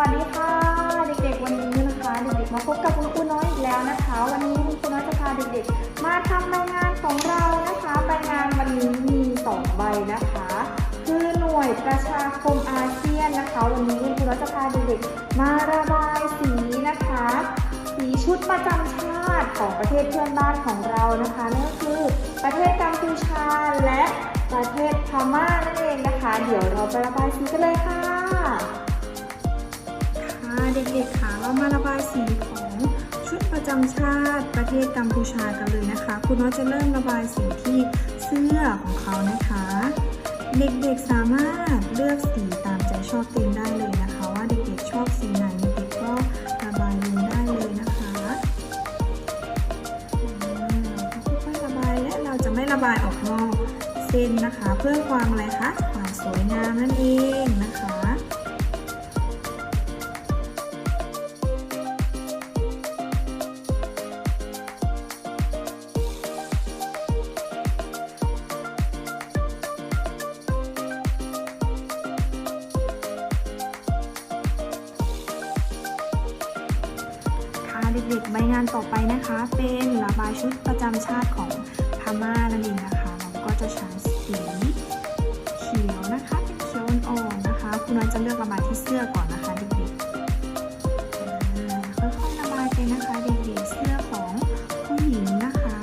วัสดีค่ะ เด็กๆ วันนี้นะคะเด็กๆมาพบกับคุณครูน้อยอีกแล้วนะคะ วันนี้คุณครูน้อยจะพาเด็กๆ มาทำรายงานของเรานะคะรายงานวันนี้มีสองใบนะคะ คือหน่วยประชาคมอาเซียนนะคะ วันนี้คุณครูน้อยจะพาเด็กๆ มาระบายสีนะคะ สีชุดประจำชาติของประเทศเพื่อนบ้านของเรานะคะนั่นก็คือประเทศกัมพูชาและประเทศพม่านั่นเองนะคะ เดี๋ยวเราไประบายสีกันเลยค่ะค่ะ เด็กๆค่ะเรามาระบายสีของชุดประจำชาติประเทศกัมพูชากันเลยนะคะ คุณน้อยจะเริ่มระบายสีที่เสื้อของเขานะคะ เด็กๆสามารถเลือกสีตามใจชอบตัวเองได้เลยนะคะ ว่าเด็กๆชอบสีไหนเด็กๆก็ระบายลงได้เลยนะคะอ่าเราค่อยๆระบายและเราจะไม่ระบายออกนอกเส้นนะคะ เพื่อความอะไรคะความสวยงามนั่นเองนะคะ เด็กๆ ใบงานต่อไปนะคะ เป็นระบายชุดประจำชาติของพม่านั่นเองนะคะ เราก็จะใช้สีเขียวนะคะเป็นเขียวอ่อนๆนะคะ คุณน้อยจะเลือกระบายที่เสื้อก่อนนะคะเด็กๆค่อยๆระบายไปนะคะเด็กๆเสื้อของผู้หญิงนะคะ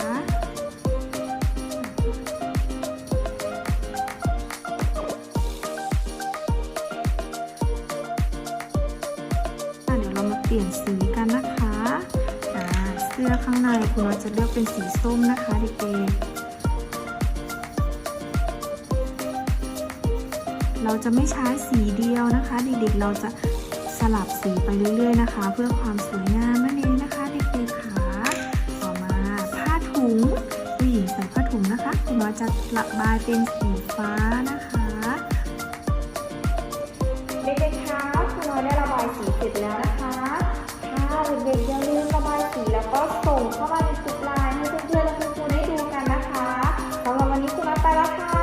อะเดี๋ยวเรามาเปลี่ยนสีกันนะคะ สื้อข้างในคุณเราจะเลือกเป็นสีส้มนะคะเด็กๆ เราจะไม่ใช้สีเดียวนะคะเด็กๆ เราจะสลับสีไปเรื่อยๆนะคะ เพื่อความสวยงามนั่นเองนะคะเด็กๆค่ะต่อมาผ้าถุงผู้หญิงใส่ผ้าถุงนะคะ คุณอยจะระบายเป็นสี Bye.